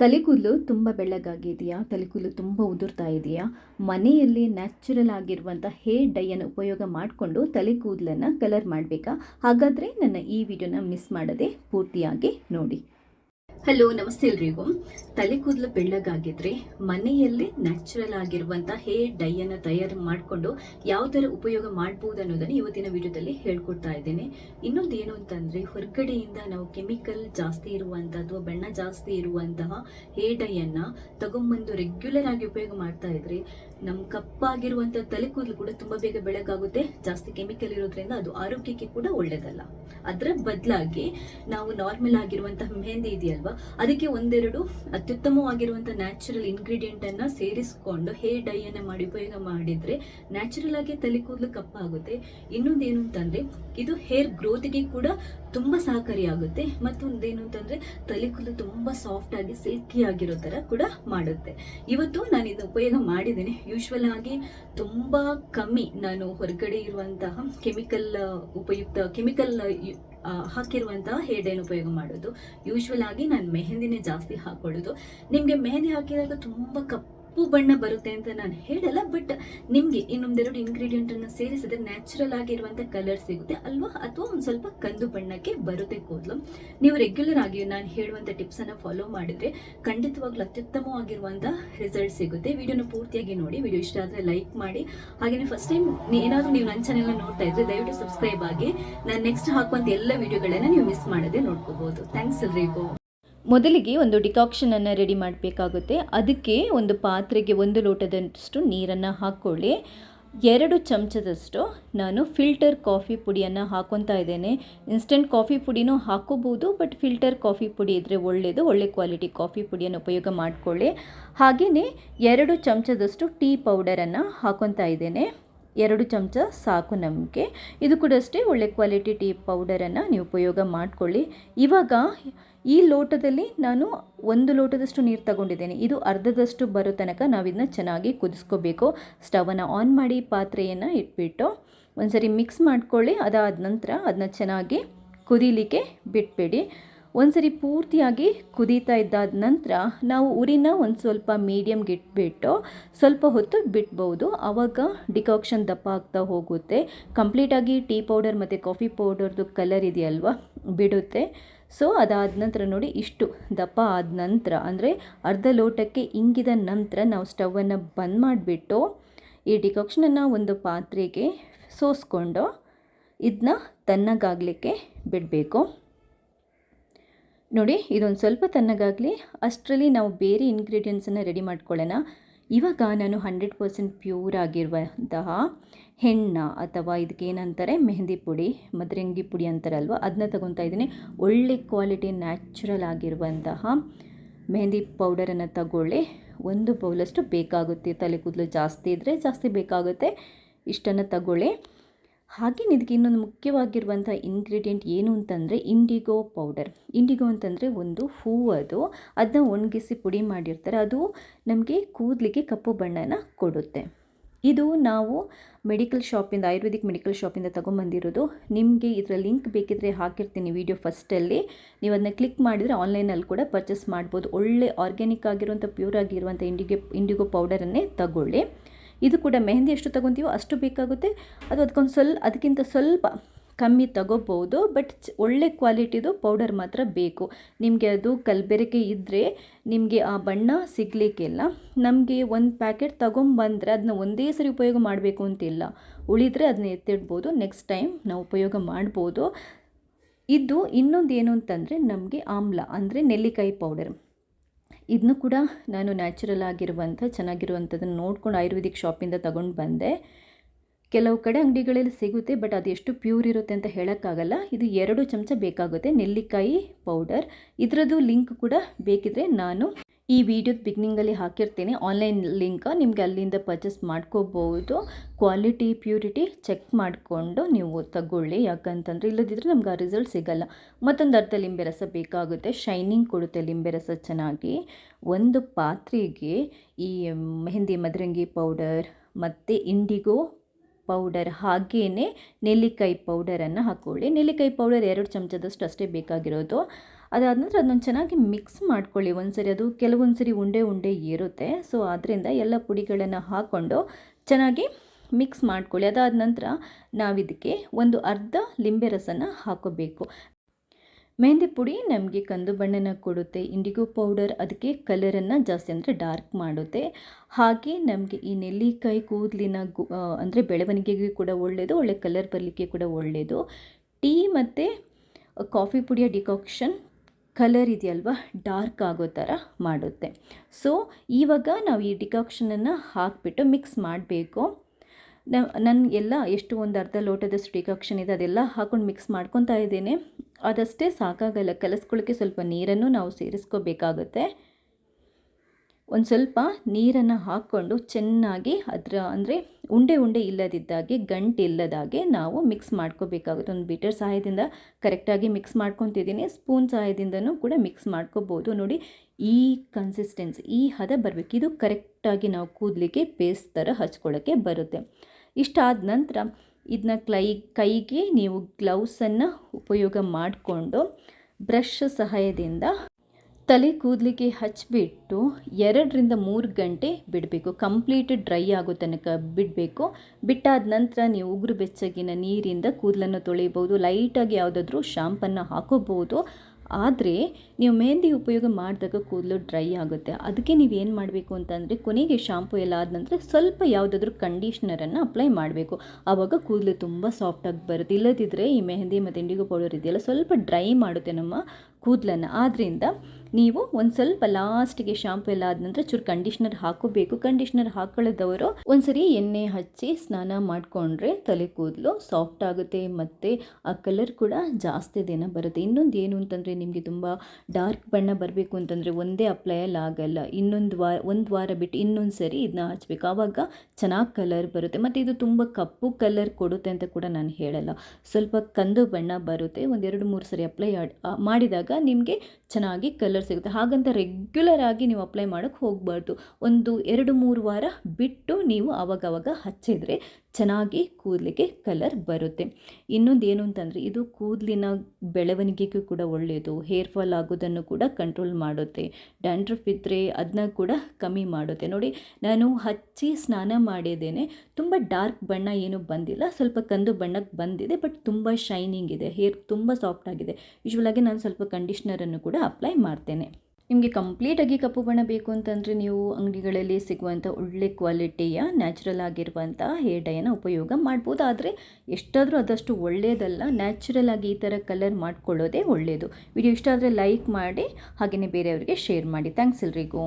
ತಲೆಕೂದಲು ತುಂಬ ಬೆಳ್ಳಗಾಗಿದೆಯಾ? ತಲೆಕೂದಲು ತುಂಬ ಉದುರ್ತಾ ಇದೆಯಾ? ಮನೆಯಲ್ಲಿ ನ್ಯಾಚುರಲ್ ಆಗಿರುವಂಥ ಹೇರ್ ಡೈಯನ್ನು ಉಪಯೋಗ ಮಾಡಿಕೊಂಡು ತಲೆ ಕೂದಲನ್ನು ಕಲರ್ ಮಾಡಬೇಕಾ? ಹಾಗಾದರೆ ನನ್ನ ಈ ವಿಡಿಯೋನ ಮಿಸ್ ಮಾಡದೆ ಪೂರ್ತಿಯಾಗಿ ನೋಡಿ. ಹಲೋ ನಮಸ್ತೆ ಎಲ್ರಿಗೂ. ತಲೆ ಕೂದಲು ಬೆಳ್ಳಗಾಗಿದ್ರೆ ಮನೆಯಲ್ಲೇ ನ್ಯಾಚುರಲ್ ಆಗಿರುವಂತಹ ಹೇರ್ ಡೈಯನ್ನು ತಯಾರು ಮಾಡಿಕೊಂಡು ಯಾವ ಥರ ಉಪಯೋಗ ಮಾಡ್ಬೋದು ಅನ್ನೋದನ್ನು ಇವತ್ತಿನ ವಿಡಿಯೋದಲ್ಲಿ ಹೇಳ್ಕೊಡ್ತಾ ಇದ್ದೇನೆ. ಇನ್ನೊಂದು ಏನು ಅಂತಂದರೆ ಹೊರಗಡೆಯಿಂದ ನಾವು ಕೆಮಿಕಲ್ ಜಾಸ್ತಿ ಇರುವಂಥ ಅಥವಾ ಬಣ್ಣ ಜಾಸ್ತಿ ಇರುವಂತಹ ಹೇರ್ ಡೈಯನ್ನು ತಗೊಂಬಂದು ರೆಗ್ಯುಲರ್ ಆಗಿ ಉಪಯೋಗ ಮಾಡ್ತಾ ಇದ್ರೆ ನಮ್ಮ ಕಪ್ಪಾಗಿರುವಂಥ ತಲೆ ಕೂದಲು ಕೂಡ ತುಂಬಾ ಬೇಗ ಬೆಳಗಾಗುತ್ತೆ. ಜಾಸ್ತಿ ಕೆಮಿಕಲ್ ಇರೋದ್ರಿಂದ ಅದು ಆರೋಗ್ಯಕ್ಕೆ ಕೂಡ ಒಳ್ಳೇದಲ್ಲ. ಅದರ ಬದಲಾಗಿ ನಾವು ನಾರ್ಮಲ್ ಆಗಿರುವಂತಹ ಮೆಹಂದಿ ಇದೆಯಲ್ವಾ, ಅದಕ್ಕೆ ಒಂದೆರಡು ಅತ್ಯುತ್ತಮವಾಗಿರುವಂಥ ನ್ಯಾಚುರಲ್ ಇಂಗ್ರೀಡಿಯೆಂಟ್ ಅನ್ನ ಸೇರಿಸ್ಕೊಂಡು ಹೇರ್ ಡೈ ಅನ್ನ ಮಾಡಿ ಉಪಯೋಗ ಮಾಡಿದ್ರೆ ನ್ಯಾಚುರಲ್ ಆಗಿ ತಲೆ ಕೂದಲು ಕಪ್ಪಾಗುತ್ತೆ. ಇನ್ನೊಂದೇನು ಅಂತಂದ್ರೆ, ಇದು ಹೇರ್ ಗ್ರೋತ್ಗೆ ಕೂಡ ತುಂಬಾ ಸಹಕಾರಿಯಾಗುತ್ತೆ ಮತ್ತೊಂದೇನು ಅಂತಂದ್ರೆ ತಲೆ ಕೂದಲು ತುಂಬಾ ಸಾಫ್ಟ್ ಆಗಿ ಸಿಲ್ಕಿ ಆಗಿರೋ ತರ ಕೂಡ ಮಾಡುತ್ತೆ. ಇವತ್ತು ನಾನು ಇದು ಉಪಯೋಗ ಮಾಡಿದ್ದೇನೆ. ಯೂಶ್ವಲ್ ಆಗಿ ತುಂಬಾ ಕಮ್ಮಿ ನಾನು ಹೊರಗಡೆ ಇರುವಂತಹ ಕೆಮಿಕಲ್ ಉಪಯುಕ್ತ ಕೆಮಿಕಲ್ ಹಾಕಿರುವಂತಹ ಹೇರ್ ಡೈನ್ ಉಪಯೋಗ ಮಾಡೋದು. ಯೂಶ್ವಲ್ ಆಗಿ ನಾನು ಮೆಹಂದಿನೇ ಜಾಸ್ತಿ ಹಾಕೊಳ್ಳೋದು. ನಿಮಗೆ ಮೆಹಂದಿ ಹಾಕಿದಾಗ ತುಂಬಾ ಕಪ್ಪು ಬಣ್ಣ ಬರುತ್ತೆ ಅಂತ ನಾನು ಹೇಳಲ್ಲ ಬಟ್ ನಿಮಗೆ ಇನ್ನೊಂದೆರಡು ಇಂಗ್ರೀಡಿಯೆಂಟ್ ಅನ್ನು ಸೇರಿಸಿದ್ರೆ ನ್ಯಾಚುರಲ್ ಆಗಿರುವಂತ ಕಲರ್ ಸಿಗುತ್ತೆ. ಅಲ್ವಾ? ಅಥವಾ ಒಂದು ಸ್ವಲ್ಪ ಕಂದು ಬಣ್ಣಕ್ಕೆ ಬರುತ್ತೆ ಕೂದಲು ನೀವು ರೆಗ್ಯುಲರ್ ಆಗಿ ನಾನು ಹೇಳುವಂತ ಟಿಪ್ಸ್ ಅನ್ನ ಫಾಲೋ ಮಾಡಿದ್ರೆ ಖಂಡಿತವಾಗ್ಲೂ ಅತ್ಯುತ್ತಮವಾಗಿರುವಂತ ರಿಸಲ್ಟ್ ಸಿಗುತ್ತೆ. ವಿಡಿಯೋನ ಪೂರ್ತಿಯಾಗಿ ನೋಡಿ, ವಿಡಿಯೋ ಇಷ್ಟ ಆದ್ರೆ ಲೈಕ್ ಮಾಡಿ. ಹಾಗೆಯೇ ಫಸ್ಟ್ ಟೈಮ್ ಏನಾದರೂ ನೀವು ನನ್ನ ಚಾನೆಲ್ನ ನೋಡ್ತಾ ಇದ್ರೆ ದಯವಿಟ್ಟು ಸಬ್ಸ್ಕ್ರೈಬ್ ಆಗಿ. ನಾನು ನೆಕ್ಸ್ಟ್ ಹಾಕುವಂತ ಎಲ್ಲ ವಿಡಿಯೋಗಳನ್ನ ನೀವು ಮಿಸ್ ಮಾಡದೆ ನೋಡ್ಕೋಬಹುದು ಥ್ಯಾಂಕ್ಸ್ ಎಲ್ರಿಗೂ. ಮೊದಲಿಗೆ ಒಂದು ಡಿಕಾಕ್ಷನನ್ನು ರೆಡಿ ಮಾಡಬೇಕಾಗುತ್ತೆ. ಅದಕ್ಕೆ ಒಂದು ಪಾತ್ರೆಗೆ ಒಂದು ಲೋಟದಷ್ಟು ನೀರನ್ನು ಹಾಕ್ಕೊಳ್ಳಿ. ಎರಡು ಚಮಚದಷ್ಟು ನಾನು ಫಿಲ್ಟರ್ ಕಾಫಿ ಪುಡಿಯನ್ನು ಹಾಕೊತಾ ಇದ್ದೇನೆ. ಇನ್ಸ್ಟೆಂಟ್ ಕಾಫಿ ಪುಡಿನೂ ಹಾಕೋಬೋದು, ಬಟ್ ಫಿಲ್ಟರ್ ಕಾಫಿ ಪುಡಿ ಇದ್ದರೆ ಒಳ್ಳೆಯದು ಒಳ್ಳೆ ಕ್ವಾಲಿಟಿ ಕಾಫಿ ಪುಡಿಯನ್ನು ಉಪಯೋಗ ಮಾಡಿಕೊಳ್ಳಿ. ಹಾಗೆಯೇ ಎರಡು ಚಮಚದಷ್ಟು ಟೀ ಪೌಡರನ್ನು ಹಾಕೊತಾ ಇದ್ದೇನೆ. ಎರಡು ಚಮಚ ಸಾಕು ನಮಗೆ ಇದು ಕೂಡ ಅಷ್ಟೇ ಒಳ್ಳೆ ಕ್ವಾಲಿಟಿ ಟೀ ಪೌಡರನ್ನು ನೀವು ಉಪಯೋಗ ಮಾಡಿಕೊಳ್ಳಿ. ಇವಾಗ ಈ ಲೋಟದಲ್ಲಿ ನಾನು ಒಂದು ಲೋಟದಷ್ಟು ನೀರು ತಗೊಂಡಿದ್ದೇನೆ. ಇದು ಅರ್ಧದಷ್ಟು ಬರೋ ತನಕ ನಾವು ಇದನ್ನ ಚೆನ್ನಾಗಿ ಕುದಿಸ್ಕೋಬೇಕು. ಸ್ಟವನ್ನು ಆನ್ ಮಾಡಿ ಪಾತ್ರೆಯನ್ನು ಇಟ್ಬಿಟ್ಟು ಒಂದ್ಸರಿ ಮಿಕ್ಸ್ ಮಾಡ್ಕೊಳ್ಳಿ. ಅದಾದ ನಂತರ ಅದನ್ನ ಚೆನ್ನಾಗಿ ಕುದೀಲಿಕ್ಕೆ ಬಿಟ್ಬಿಡಿ. ಒಂದ್ಸರಿ ಪೂರ್ತಿಯಾಗಿ ಕುದೀತಾ ಇದ್ದಾದ ನಂತರ ನಾವು ಉರಿನ ಒಂದು ಸ್ವಲ್ಪ ಮೀಡಿಯಮ್ಗೆ ಇಟ್ಬಿಟ್ಟು ಸ್ವಲ್ಪ ಹೊತ್ತು ಬಿಟ್ಬೋದು. ಆವಾಗ ಡಿಕಾಕ್ಷನ್ ದಪ್ಪ ಆಗ್ತಾ ಹೋಗುತ್ತೆ. ಕಂಪ್ಲೀಟಾಗಿ ಟೀ ಪೌಡರ್ ಮತ್ತು ಕಾಫಿ ಪೌಡರ್ದು ಕಲರ್ ಇದೆಯಲ್ವ? ಬಿಡುತ್ತೆ. ಸೊ ಅದಾದ ನಂತರ ನೋಡಿ ಇಷ್ಟು ದಪ್ಪ ಆದ ನಂತರ, ಅಂದರೆ ಅರ್ಧ ಲೋಟಕ್ಕೆ ಇಂಗಿದ ನಂತರ ನಾವು ಸ್ಟವನ್ನು ಬಂದ್ ಮಾಡಿಬಿಟ್ಟು ಈ ಡಿಕಾಕ್ಷನನ್ನು ಒಂದು ಪಾತ್ರೆಗೆ ಸೋಸ್ಕೊಂಡು ಇದನ್ನ ತಣ್ಣಗಾಗಲಿಕ್ಕೆ ಬಿಡಬೇಕು. ನೋಡಿ, ಇದೊಂದು ಸ್ವಲ್ಪ ತನ್ನಗಾಗಲಿ ಅಷ್ಟರಲ್ಲಿ ನಾವು ಬೇರೆ ಇಂಗ್ರೀಡಿಯೆಂಟ್ಸನ್ನು ರೆಡಿ ಮಾಡ್ಕೊಳ್ಳೋಣ. ಇವಾಗ ನಾನು ಹಂಡ್ರೆಡ್ ಪರ್ಸೆಂಟ್ ಪ್ಯೂರ್ ಆಗಿರುವಂತಹ ಹೆಣ್ಣ ಅಥವಾ ಇದಕ್ಕೆ ಏನಂತಾರೆ, ಮೆಹಂದಿ ಪುಡಿ, ಮದ್ರಂಗಿ ಪುಡಿ ಅಂತಾರಲ್ವ ಅದನ್ನ ತಗೊತಾ ಇದ್ದೀನಿ. ಒಳ್ಳೆ ಕ್ವಾಲಿಟಿ ನ್ಯಾಚುರಲ್ ಆಗಿರುವಂತಹ ಮೆಹಂದಿ ಪೌಡರನ್ನು ತಗೊಳ್ಳಿ. ಒಂದು ಬೌಲಷ್ಟು ಬೇಕಾಗುತ್ತೆ. ತಲೆ ಕೂದಲು ಜಾಸ್ತಿ ಇದ್ದರೆ ಜಾಸ್ತಿ ಬೇಕಾಗುತ್ತೆ. ಇಷ್ಟನ್ನು ತಗೊಳ್ಳಿ. ಹಾಗೆ ಇದಕ್ಕೆ ಇನ್ನೊಂದು ಮುಖ್ಯವಾಗಿರುವಂಥ ಇಂಗ್ರೀಡಿಯೆಂಟ್ ಏನು ಅಂತಂದರೆ ಇಂಡಿಗೋ ಪೌಡರ್ ಇಂಡಿಗೋ ಅಂತಂದರೆ ಒಂದು ಹೂವು ಅದು. ಅದನ್ನ ಒಣಗಿಸಿ ಪುಡಿ ಮಾಡಿರ್ತಾರೆ. ಅದು ನಮಗೆ ಕೂದಲಿಗೆ ಕಪ್ಪು ಬಣ್ಣನ ಕೊಡುತ್ತೆ. ಇದು ನಾವು ಮೆಡಿಕಲ್ ಶಾಪಿಂದ ಆಯುರ್ವೇದಿಕ್ ಮೆಡಿಕಲ್ ಶಾಪಿಂದ ತೊಗೊಂಬಂದಿರೋದು. ನಿಮಗೆ ಇದರ ಲಿಂಕ್ ಬೇಕಿದ್ರೆ ಹಾಕಿರ್ತೀನಿ ವಿಡಿಯೋ ಫಸ್ಟಲ್ಲಿ ನೀವು ಅದನ್ನ ಕ್ಲಿಕ್ ಮಾಡಿದರೆ ಆನ್ಲೈನಲ್ಲಿ ಕೂಡ ಪರ್ಚೇಸ್ ಮಾಡ್ಬೋದು. ಒಳ್ಳೆ ಆರ್ಗ್ಯಾನಿಕ್ ಆಗಿರುವಂಥ ಪ್ಯೂರ್ ಆಗಿರುವಂಥ ಇಂಡಿಗೋ ಇಂಡಿಗೋ ಪೌಡರನ್ನೇ ತಗೊಳ್ಳಿ. ಇದು ಕೂಡ ಮೆಹಂದಿ ಎಷ್ಟು ತಗೊತೀವೋ ಅಷ್ಟು ಬೇಕಾಗುತ್ತೆ. ಅದು ಅದಕ್ಕೊಂದು ಸ್ವಲ್ಪ, ಅದಕ್ಕಿಂತ ಸ್ವಲ್ಪ ಕಮ್ಮಿ ತಗೋಬೋದು, ಬಟ್ ಒಳ್ಳೆ ಕ್ವಾಲಿಟಿದು ಪೌಡರ್ ಮಾತ್ರ ಬೇಕು. ನಿಮಗೆ ಅದು ಕಲಬೆರಕೆ ಇದ್ದರೆ ನಿಮಗೆ ಆ ಬಣ್ಣ ಸಿಗಲಿಕ್ಕಿಲ್ಲ. ನಮಗೆ ಒಂದು ಪ್ಯಾಕೆಟ್ ತೊಗೊಂಬಂದರೆ ಅದನ್ನ ಒಂದೇ ಸರಿ ಉಪಯೋಗ ಮಾಡಬೇಕು ಅಂತಿಲ್ಲ. ಉಳಿದರೆ ಅದನ್ನ ಎತ್ತಿಡ್ಬೋದು, ನೆಕ್ಸ್ಟ್ ಟೈಮ್ ನಾವು ಉಪಯೋಗ ಮಾಡ್ಬೋದು. ಇದು ಇನ್ನೊಂದು ಏನು ಅಂತಂದರೆ ನಮಗೆ ಆಮ್ಲ, ಅಂದರೆ ನೆಲ್ಲಿಕಾಯಿ ಪೌಡರ್. ಇದನ್ನು ಕೂಡ ನಾನು ನ್ಯಾಚುರಲ್ ಆಗಿರುವಂಥ, ಚೆನ್ನಾಗಿರುವಂಥದ್ದನ್ನು ನೋಡ್ಕೊಂಡು ಆಯುರ್ವೇದಿಕ್ ಶಾಪಿಂದ ತಗೊಂಡು ಬಂದೆ. ಕೆಲವು ಕಡೆ ಅಂಗಡಿಗಳಲ್ಲಿ ಸಿಗುತ್ತೆ, ಬಟ್ ಅದು ಎಷ್ಟು ಪ್ಯೂರ್ ಇರುತ್ತೆ ಅಂತ ಹೇಳೋಕ್ಕಾಗಲ್ಲ. ಇದು ಎರಡು ಚಮಚ ಬೇಕಾಗುತ್ತೆ, ನೆಲ್ಲಿಕಾಯಿ ಪೌಡರ್. ಇದರದ್ದು ಲಿಂಕ್ ಕೂಡ ಬೇಕಿದ್ರೆ ನಾನು ಈ ವಿಡಿಯೋದ ಬಿಗ್ನಿಂಗಲ್ಲಿ ಹಾಕಿರ್ತೀನಿ. ಆನ್ಲೈನ್ ಲಿಂಕ್ ನಿಮಗೆ ಅಲ್ಲಿಂದ ಪರ್ಚೇಸ್ ಮಾಡ್ಕೋಬೋದು. ಕ್ವಾಲಿಟಿ ಪ್ಯೂರಿಟಿ ಚೆಕ್ ಮಾಡಿಕೊಂಡು ನೀವು ತಗೊಳ್ಳಿ. ಯಾಕಂತಂದರೆ ಇಲ್ಲದಿದ್ದರೆ ನಮ್ಗೆ ಆ ರಿಸಲ್ಟ್ ಸಿಗಲ್ಲ. ಮತ್ತೊಂದು ಅರ್ಧ ಲಿಂಬೆ ರಸ ಬೇಕಾಗುತ್ತೆ. ಶೈನಿಂಗ್ ಕೊಡುತ್ತೆ ಲಿಂಬೆ ರಸ ಚೆನ್ನಾಗಿ. ಒಂದು ಪಾತ್ರೆಗೆ ಈ ಮೆಹಂದಿ ಮದರಂಗಿ ಪೌಡರ್ ಮತ್ತು ಇಂಡಿಗೋ ಪೌಡರ್ ಹಾಗೆಯೇ ನೆಲ್ಲಿಕಾಯಿ ಪೌಡರನ್ನು ಹಾಕ್ಕೊಳ್ಳಿ ನೆಲ್ಲಿಕಾಯಿ ಪೌಡರ್ ಎರಡು ಚಮಚದಷ್ಟು ಅಷ್ಟೇ ಬೇಕಾಗಿರೋದು. ಅದಾದ ನಂತರ ಅದನ್ನು ಚೆನ್ನಾಗಿ ಮಿಕ್ಸ್ ಮಾಡ್ಕೊಳ್ಳಿ. ಒಂದ್ಸರಿ ಅದು ಕೆಲವೊಂದು ಸರಿ ಉಂಡೆ ಉಂಡೆ ಇರುತ್ತೆ ಸೊ ಆದ್ದರಿಂದ ಎಲ್ಲ ಪುಡಿಗಳನ್ನು ಹಾಕ್ಕೊಂಡು ಚೆನ್ನಾಗಿ ಮಿಕ್ಸ್ ಮಾಡ್ಕೊಳ್ಳಿ. ಅದಾದ ನಂತರ ನಾವಿದಕ್ಕೆ ಒಂದು ಅರ್ಧ ಲಿಂಬೆ ರಸನ ಹಾಕೋಬೇಕು. ಮೆಹಂದಿ ಪುಡಿ ನಮಗೆ ಕಂದು ಬಣ್ಣನ ಕೊಡುತ್ತೆ. ಇಂಡಿಗೋ ಪೌಡರ್ ಅದಕ್ಕೆ ಕಲರನ್ನು ಜಾಸ್ತಿ ಅಂದರೆ ಡಾರ್ಕ್ ಮಾಡುತ್ತೆ. ಹಾಗೆ ನಮಗೆ ಈ ನೆಲ್ಲಿಕಾಯಿ ಕೂದಲಿನ ಗು ಅಂದರೆ ಬೆಳವಣಿಗೆಗೆ ಕೂಡ ಒಳ್ಳೆಯದು ಒಳ್ಳೆ ಕಲರ್ ಬರಲಿಕ್ಕೆ ಕೂಡ ಒಳ್ಳೆಯದು ಟೀ ಮತ್ತು ಕಾಫಿ ಪುಡಿಯ ಡಿಕಾಕ್ಷನ್ ಕಲರ್ ಇದೆಯಲ್ವ? ಡಾರ್ಕ್ ಆಗೋ ಥರ ಮಾಡುತ್ತೆ. ಸೊ, ಇವಾಗ ನಾವು ಈ ಡಿಕಾಕ್ಷನನ್ನು ಹಾಕಿಬಿಟ್ಟು ಮಿಕ್ಸ್ ಮಾಡಬೇಕು. ನನ್ನ ಎಲ್ಲ ಎಷ್ಟು ಒಂದು ಅರ್ಧ ಲೋಟದಷ್ಟು ಡಿಕಾಕ್ಷನ್ ಇದೆ ಅದೆಲ್ಲ ಹಾಕೊಂಡು ಮಿಕ್ಸ್ ಮಾಡ್ಕೊತಾ ಇದ್ದೇನೆ. ಅದಷ್ಟೇ ಸಾಕಾಗಲ್ಲ. ಕಲಸ್ಕೊಳ್ಳೋಕ್ಕೆ ಸ್ವಲ್ಪ ನೀರನ್ನು ನಾವು ಸೇರಿಸ್ಕೋಬೇಕಾಗುತ್ತೆ. ಒಂದು ಸ್ವಲ್ಪ ನೀರನ್ನು ಹಾಕ್ಕೊಂಡು ಚೆನ್ನಾಗಿ ಅದರ, ಅಂದರೆ ಉಂಡೆ ಉಂಡೆ ಇಲ್ಲದಿದ್ದಾಗೆ, ಗಂಟು ಇಲ್ಲದಾಗೆ ನಾವು ಮಿಕ್ಸ್ ಮಾಡ್ಕೋಬೇಕಾಗುತ್ತೆ. ಒಂದು ಬೀಟರ್ ಸಹಾಯದಿಂದ ಕರೆಕ್ಟಾಗಿ ಮಿಕ್ಸ್ ಮಾಡ್ಕೊತಿದ್ದೀನಿ. ಸ್ಪೂನ್ ಸಹಾಯದಿಂದನೂ ಕೂಡ ಮಿಕ್ಸ್ ಮಾಡ್ಕೋಬೋದು. ನೋಡಿ, ಈ ಕನ್ಸಿಸ್ಟೆನ್ಸಿ ಈ ಹದ ಬರಬೇಕು. ಇದು ಕರೆಕ್ಟಾಗಿ ನಾವು ಕೂದಲಿಗೆ ಪೇಸ್ಟ್ ಥರ ಹಚ್ಕೊಳ್ಳೋಕ್ಕೆ ಬರುತ್ತೆ. ಇಷ್ಟಾದ ನಂತರ ಇದನ್ನ ಕ್ಲೈ, ಕೈಗೆ ನೀವು ಗ್ಲೌಸನ್ನು ಉಪಯೋಗ ಮಾಡಿಕೊಂಡು ಬ್ರಷ್ ಸಹಾಯದಿಂದ ತಲೆ ಕೂದಲಿಗೆ ಹಚ್ಚಿಬಿಟ್ಟು ಎರಡರಿಂದ ಮೂರು ಗಂಟೆ ಬಿಡಬೇಕು. ಕಂಪ್ಲೀಟ್ ಡ್ರೈ ಆಗೋ ತನಕ ಬಿಡಬೇಕು. ಬಿಟ್ಟಾದ ನಂತರ ನೀವು ಉಗುರು ಬೆಚ್ಚಗಿನ ನೀರಿಂದ ಕೂದಲನ್ನು ತೊಳೆಯಬಹುದು. ಲೈಟಾಗಿ ಯಾವುದಾದ್ರೂ ಶಾಂಪನ್ನು ಹಾಕೋಬಹುದು. ಆದರೆ ನೀವು ಮೆಹಂದಿ ಉಪಯೋಗ ಮಾಡಿದಾಗ ಕೂದಲು ಡ್ರೈ ಆಗುತ್ತೆ. ಅದಕ್ಕೆ ನೀವು ಏನು ಮಾಡಬೇಕು ಅಂತಂದರೆ ಕೊನೆಗೆ ಶಾಂಪು ಎಲ್ಲ ಆದ ನಂತರ ಸ್ವಲ್ಪ ಯಾವುದಾದ್ರೂ ಕಂಡೀಷ್ನರನ್ನು ಅಪ್ಲೈ ಮಾಡಬೇಕು. ಆವಾಗ ಕೂದಲು ತುಂಬ ಸಾಫ್ಟಾಗಿ ಬರುತ್ತೆ. ಇಲ್ಲದಿದ್ದರೆ ಈ ಮೆಹಂದಿ ಮತ್ತು ಇಂಡಿಗೋ ಪೌಡರ್ ಇದೆಯಲ್ಲ ಸ್ವಲ್ಪ ಡ್ರೈ ಮಾಡುತ್ತೆ ನಮ್ಮ ಕೂದಲನ್ನು. ಆದ್ದರಿಂದ ನೀವು ಒಂದು ಸ್ವಲ್ಪ ಲಾಸ್ಟಿಗೆ ಶಾಂಪು ಎಲ್ಲ ಆದ ನಂತರ ಚೂರು ಕಂಡೀಷ್ನರ್ ಹಾಕೋಬೇಕು. ಕಂಡೀಷ್ನರ್ ಹಾಕೊಳ್ಳೋದವರು ಒಂದ್ಸರಿ ಎಣ್ಣೆ ಹಚ್ಚಿ ಸ್ನಾನ ಮಾಡಿಕೊಂಡ್ರೆ ತಲೆ ಕೂದಲು ಸಾಫ್ಟ್ ಆಗುತ್ತೆ ಮತ್ತು ಆ ಕಲರ್ ಕೂಡ ಜಾಸ್ತಿ ದಿನ ಬರುತ್ತೆ. ಇನ್ನೊಂದು ಏನು ಅಂತಂದರೆ ನಿಮಗೆ ತುಂಬ ಡಾರ್ಕ್ ಬಣ್ಣ ಬರಬೇಕು ಅಂತಂದರೆ ಒಂದೇ ಅಪ್ಲೈಯಲ್ಲಿ ಆಗಲ್ಲ. ಇನ್ನೊಂದು ವಾರ ಒಂದು ವಾರ ಬಿಟ್ಟು ಇನ್ನೊಂದು ಸರಿ ಇದನ್ನ ಹಚ್ಬೇಕು. ಆವಾಗ ಚೆನ್ನಾಗಿ ಕಲರ್ ಬರುತ್ತೆ. ಮತ್ತು ಇದು ತುಂಬ ಕಪ್ಪು ಕಲರ್ ಕೊಡುತ್ತೆ ಅಂತ ಕೂಡ ನಾನು ಹೇಳಲ್ಲ. ಸ್ವಲ್ಪ ಕಂದು ಬಣ್ಣ ಬರುತ್ತೆ. ಒಂದೆರಡು ಮೂರು ಸರಿ ಅಪ್ಲೈ ಮಾಡಿದಾಗ ನಿಮಗೆ ಚೆನ್ನಾಗಿ ಕಲರ್ ಸಿಗುತ್ತೆ. ಹಾಗಂತ ರೆಗ್ಯುಲರ್ ಆಗಿ ನೀವು ಅಪ್ಲೈ ಮಾಡೋಕ್ಕೆ ಹೋಗಬಾರ್ದು. ಒಂದು ಎರಡು ಮೂರು ವಾರ ಬಿಟ್ಟು ನೀವು ಆವಾಗವಾಗ ಹಚ್ಚಿದರೆ ಚೆನ್ನಾಗಿ ಕೂದಲಿಗೆ ಕಲರ್ ಬರುತ್ತೆ. ಇನ್ನೊಂದು ಏನು ಅಂತಂದರೆ, ಇದು ಕೂದಲಿನ ಬೆಳವಣಿಗೆಗೂ ಕೂಡ ಒಳ್ಳೆಯದು ಹೇರ್ ಫಾಲ್ ಆಗೋದನ್ನು ಕೂಡ ಕಂಟ್ರೋಲ್ ಮಾಡುತ್ತೆ. ಡ್ಯಾಂಡ್ರಫ್ ಇದ್ದರೆ ಅದನ್ನ ಕೂಡ ಕಮ್ಮಿ ಮಾಡುತ್ತೆ. ನೋಡಿ, ನಾನು ಹಚ್ಚಿ ಸ್ನಾನ ಮಾಡಿದ್ದೇನೆ. ತುಂಬ ಡಾರ್ಕ್ ಬಣ್ಣ ಏನೂ ಬಂದಿಲ್ಲ. ಸ್ವಲ್ಪ ಕಂದು ಬಣ್ಣಕ್ಕೆ ಬಂದಿದೆ ಬಟ್ ತುಂಬ ಶೈನಿಂಗ್ ಇದೆ. ಹೇರ್ ತುಂಬ ಸಾಫ್ಟ್ ಆಗಿದೆ. ಯೂಶ್ವಲಾಗಿ ನಾನು ಸ್ವಲ್ಪ ಕಂಡೀಷ್ನರನ್ನು ಕೂಡ ಅಪ್ಲೈ ಮಾಡ್ತೇನೆ ನಿಮಗೆ ಕಂಪ್ಲೀಟಾಗಿ ಕಪ್ಪು ಬಣ್ಣ ಬೇಕು ಅಂತಂದರೆ ನೀವು ಅಂಗಡಿಗಳಲ್ಲಿ ಸಿಗುವಂಥ ಒಳ್ಳೆ ಕ್ವಾಲಿಟಿಯ ನ್ಯಾಚುರಲ್ ಆಗಿರುವಂಥ ಹೇರ್ ಡೈಯನ್ನು ಉಪಯೋಗ ಮಾಡ್ಬೋದು ಆದರೆ ಎಷ್ಟಾದರೂ ಅದಷ್ಟು ಒಳ್ಳೆಯದಲ್ಲ ನ್ಯಾಚುರಲ್ ಆಗಿ ಈ ಥರ ಕಲರ್ ಮಾಡ್ಕೊಳ್ಳೋದೇ ಒಳ್ಳೆಯದು ವಿಡಿಯೋ ಇಷ್ಟ ಆದರೆ ಲೈಕ್ ಮಾಡಿ ಹಾಗೆಯೇ ಬೇರೆಯವರಿಗೆ ಶೇರ್ ಮಾಡಿ. ಥ್ಯಾಂಕ್ಸ್ ಎಲ್ರಿಗೂ.